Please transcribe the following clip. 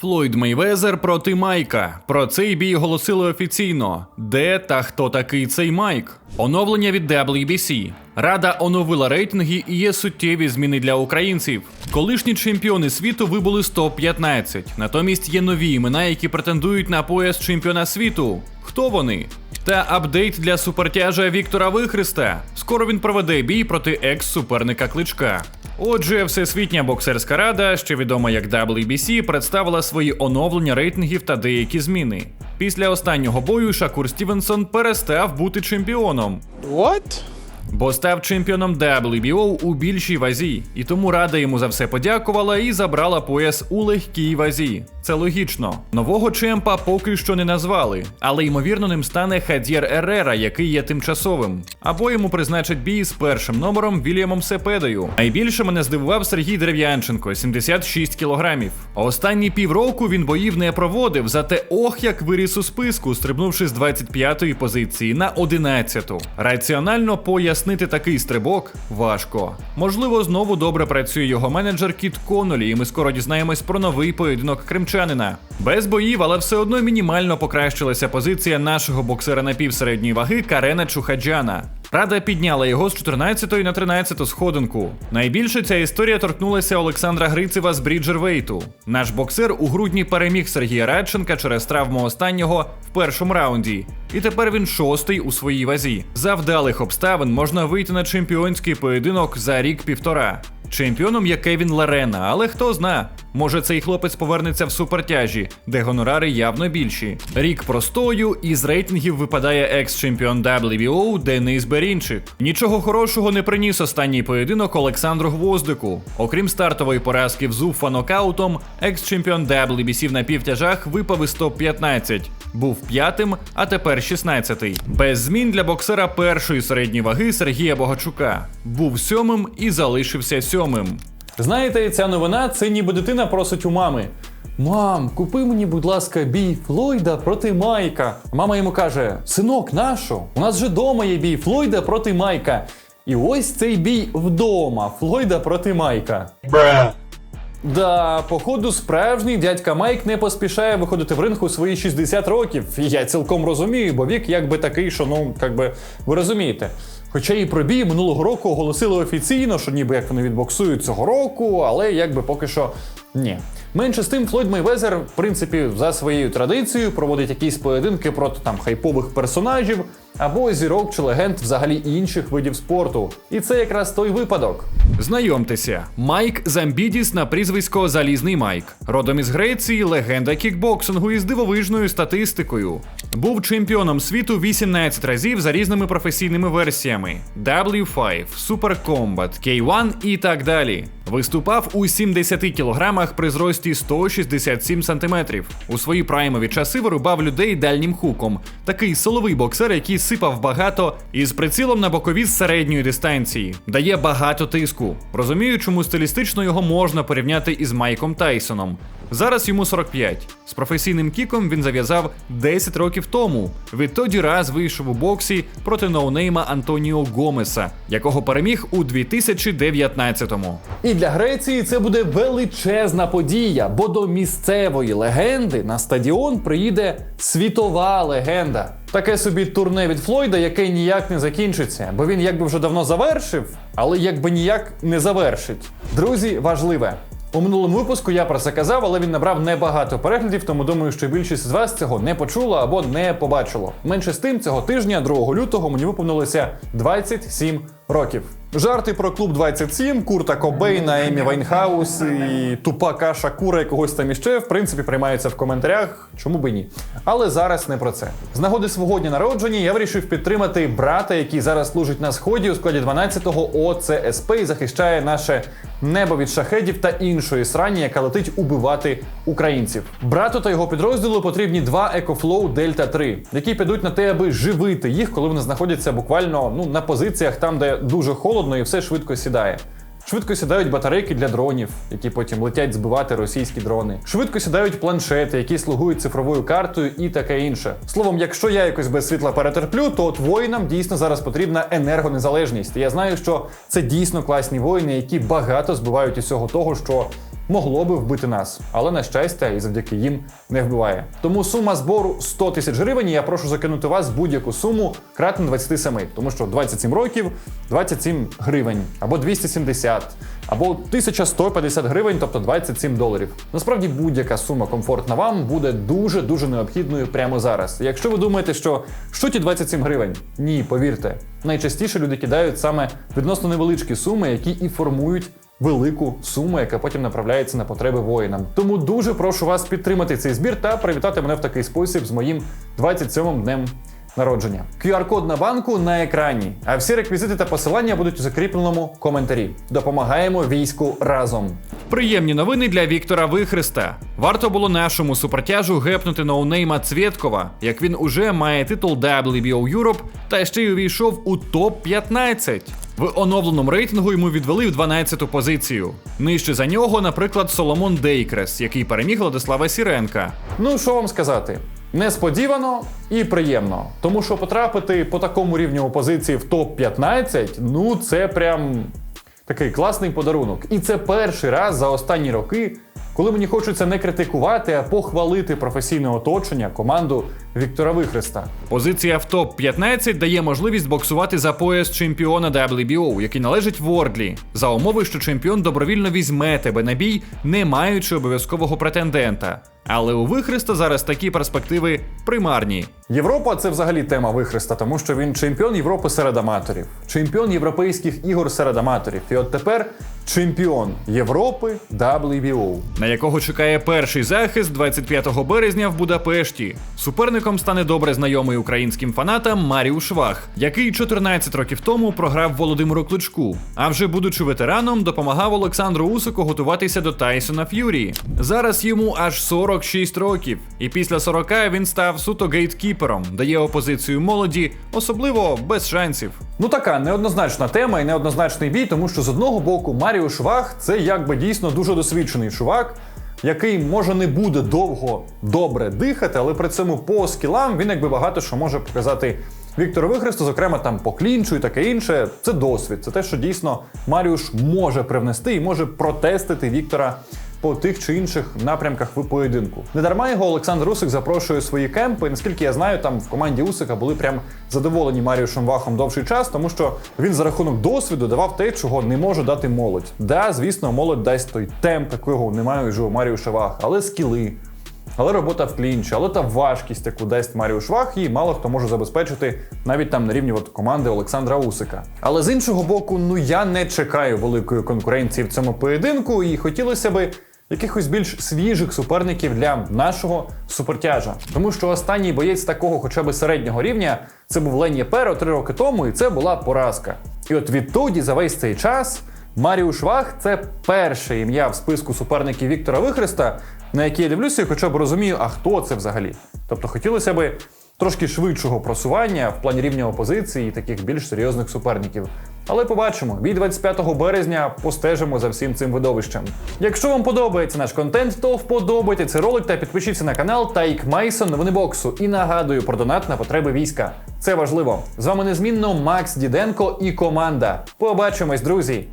Флойд Мейвезер проти Майка. Про цей бій оголосили офіційно. Де та хто такий цей Майк? Оновлення від WBC. Рада оновила рейтинги і є суттєві зміни для українців. Колишні чемпіони світу вибули з топ-15. Натомість є нові імена, які претендують на пояс чемпіона світу. Хто вони? Та апдейт для супертяжа Віктора Вихриста. Скоро він проведе бій проти екс-суперника Кличка. Отже, Всесвітня боксерська рада, ще відома як WBC, представила свої оновлення рейтингів та деякі зміни. Після останнього бою Шакур Стівенсон перестав бути чемпіоном, What? бо став чемпіоном WBO у більшій вазі, і тому рада йому за все подякувала і забрала пояс у легкій вазі. Це логічно. Нового чемпа поки що не назвали, але ймовірно ним стане Хадєр Ерера, який є тимчасовим. Або йому призначать бій з першим номером Вільямом Сепедою. Найбільше мене здивував Сергій Дерев'янченко 76 кілограмів. Останні півроку він боїв не проводив, зате ох як виріс у списку, стрибнувши з 25-ї позиції на 11-ту. Раціонально пояснити такий стрибок важко. Можливо, знову добре працює його менеджер Кіт Конолі, і ми скоро дізнаємось про новий поєдинок кримчанина. Без боїв, але все одно мінімально покращилася позиція нашого боксера напівсередньої ваги Карена Чухаджана. Рада підняла його з 14 на 13 сходинку. Найбільше ця історія торкнулася Олександра Грицева з Бріджервейту. Наш боксер у грудні переміг Сергія Радченка через травму останнього в першому раунді. І тепер він шостий у своїй вазі. За вдалих обставин можна вийти на чемпіонський поєдинок за рік-півтора. Чемпіоном є Кевін Ларена, але хто зна, може цей хлопець повернеться в супертяжі, де гонорари явно більші. Рік простою, і з рейтингів випадає екс-чемпіон WBO Денис Берінчик. Нічого хорошого не приніс останній поєдинок Олександру Гвоздику. Окрім стартової поразки в Зуфа нокаутом, екс-чемпіон WBC в напівтяжах випав із топ-15. Був п'ятим, а тепер 16-й. Без змін для боксера першої середньої ваги Сергія Богачука. Був сьомим і залишився сьомим. Знаєте, ця новина це ніби дитина просить у мами. Мам, купи мені, будь ласка, бій Флойда проти Майка. Мама йому каже: Синок, нащо? У нас же вдома є бій Флойда проти Майка. І ось цей бій вдома Флойда проти Майка. Да, походу, справжній дядька Майк не поспішає виходити в ринг у свої 60 років. І я цілком розумію, бо вік якби такий, що ну, якби, ви розумієте. Хоча і про бій минулого року оголосили офіційно, що ніби як вони відбоксують цього року, але якби поки що ні. Менше з тим, Флойд Мейвезер, в принципі, за своєю традицією проводить якісь поєдинки проти там хайпових персонажів або зірок чи легенд взагалі інших видів спорту. І це якраз той випадок. Знайомтеся, Майк Замбідіс на прізвисько Залізний Майк. Родом із Греції, легенда кікбоксингу із дивовижною статистикою. Був чемпіоном світу 18 разів за різними професійними версіями: W5, Super Combat, K1 і так далі. Виступав у 70 кілограмах при зрості 167 сантиметрів. У свої праймові часи вирубав людей дальнім хуком. Такий силовий боксер, який сипав багато із прицілом на бокові з середньої дистанції. Дає багато тиску. Розумію, чому стилістично його можна порівняти із Майком Тайсоном. Зараз йому 45. З професійним кіком він зав'язав 10 років тому. Відтоді раз вийшов у боксі проти ноунейма Антоніо Гомеса, якого переміг у 2019-му. І для Греції це буде величезна подія, бо до місцевої легенди на стадіон приїде світова легенда. Таке собі турне від Флойда, яке ніяк не закінчиться, бо він якби вже давно завершив, але якби ніяк не завершить. Друзі, важливе. У минулому випуску я про це казав, але він набрав небагато переглядів, тому думаю, що більшість з вас цього не почула або не побачило. Менше з тим, цього тижня, 2 лютого, мені виповнилося 27 років. Жарти про клуб 27, Курта Кобейна, Емі Вайнхаус і Тупака Шакура і когось там іще, в принципі, приймаються в коментарях, чому би ні. Але зараз не про це. З нагоди свого дня народження я вирішив підтримати брата, який зараз служить на сході у складі 12-го ОЦСП і захищає наше небо від шахедів та іншої срані, яка летить убивати українців. Брату та його підрозділу потрібні два EcoFlow Delta 3, які підуть на те, аби живити їх, коли вони знаходяться буквально ну на позиціях там, де дуже холодно і все швидко сідає. Швидко сідають батарейки для дронів, які потім летять збивати російські дрони. Швидко сідають планшети, які слугують цифровою картою і таке інше. Словом, якщо я якось без світла перетерплю, то от воїнам дійсно зараз потрібна енергонезалежність. Я знаю, що це дійсно класні воїни, які багато збивають усього того, що могло би вбити нас, але на щастя, і завдяки їм не вбиває. Тому сума збору 100 тисяч гривень. Я прошу закинути вас будь-яку суму кратно 27, тому що 27 років 27 гривень, або 270, або 1150 гривень, тобто 27 доларів. Насправді будь-яка сума комфортна вам буде дуже дуже необхідною прямо зараз. Якщо ви думаєте, що що ті 27 гривень? Ні, повірте, найчастіше люди кидають саме відносно невеличкі суми, які і формують велику суму, яка потім направляється на потреби воїнам. Тому дуже прошу вас підтримати цей збір та привітати мене в такий спосіб з моїм 27-м днем народження. QR-код на банку на екрані, а всі реквізити та посилання будуть у закріпленому коментарі. Допомагаємо війську разом. Приємні новини для Віктора Вихреста. Варто було нашому супертяжу гепнути ноунейма Цвєткова, як він уже має титул WBO Europe та ще й увійшов у топ-15. В оновленому рейтингу йому відвели в 12-ту позицію. Нижче за нього, наприклад, Соломон Дейкрес, який переміг Владислава Сіренка. Ну що вам сказати? Несподівано і приємно, тому що потрапити по такому рівню опозиції в топ-15, ну це прям такий класний подарунок. І це перший раз за останні роки, коли мені хочеться не критикувати, а похвалити професійне оточення, команду Віктора Вихреста. Позиція в топ-15 дає можливість боксувати за пояс чемпіона WBO, який належить Вордлі, за умови, що чемпіон добровільно візьме тебе на бій, не маючи обов'язкового претендента. Але у Вихреста зараз такі перспективи примарні. Європа це взагалі тема Вихреста, тому що він чемпіон Європи серед аматорів, чемпіон європейських ігор серед аматорів. І от тепер чемпіон Європи WBO. на якого чекає перший захист 25 березня в Будапешті. Суперником стане добре знайомий українським фанатам Маріуш Вах, який 14 років тому програв Володимиру Кличку. А вже будучи ветераном, допомагав Олександру Усику готуватися до Тайсона Ф'юрі. Зараз йому аж 46 років, і після 40 він став суто гейткіпером, дає опозицію молоді, особливо без шансів. Ну така неоднозначна тема і неоднозначний бій, тому що з одного боку Маріуш Вах це якби дійсно дуже досвідчений чувак, який може не буде довго добре дихати, але при цьому по скілам він якби багато що може показати Віктору Вихресту, зокрема там по клінчу і таке інше. Це досвід. Це те, що дійсно Маріуш може привнести і може протестити Віктора по тих чи інших напрямках в поєдинку. Недарма його Олександр Усик запрошує свої кемпи. Наскільки я знаю, там в команді Усика були прям задоволені Маріушем Вахом довший час, тому що він за рахунок досвіду давав те, чого не може дати молодь. Да, звісно, молодь дасть той темп, якого немає вже у Маріуша Ваха, але скіли. Але робота в клінчі, але та важкість, яку дасть Маріуш Вах, її мало хто може забезпечити навіть там на рівні от команди Олександра Усика. Але з іншого боку, ну я не чекаю великої конкуренції в цьому поєдинку, і хотілося би якихось більш свіжих суперників для нашого супертяжа. Тому що останній боєць такого, хоча б середнього рівня, це був Лені Перо три роки тому, і це була поразка. І от відтоді за весь цей час. Маріуш Вах це перше ім'я в списку суперників Віктора Вихреста, на який я дивлюся і хоча б розумію, а хто це взагалі. Тобто хотілося би трошки швидшого просування в плані рівня опозиції і таких більш серйозних суперників. Але побачимо, від 25 березня постежимо за всім цим видовищем. Якщо вам подобається наш контент, то вподобайте цей ролик та підпишіться на канал Тайк Майсон новини боксу. І нагадую про донат на потреби війська. Це важливо. З вами незмінно Макс Діденко і команда. Побачимось, друзі!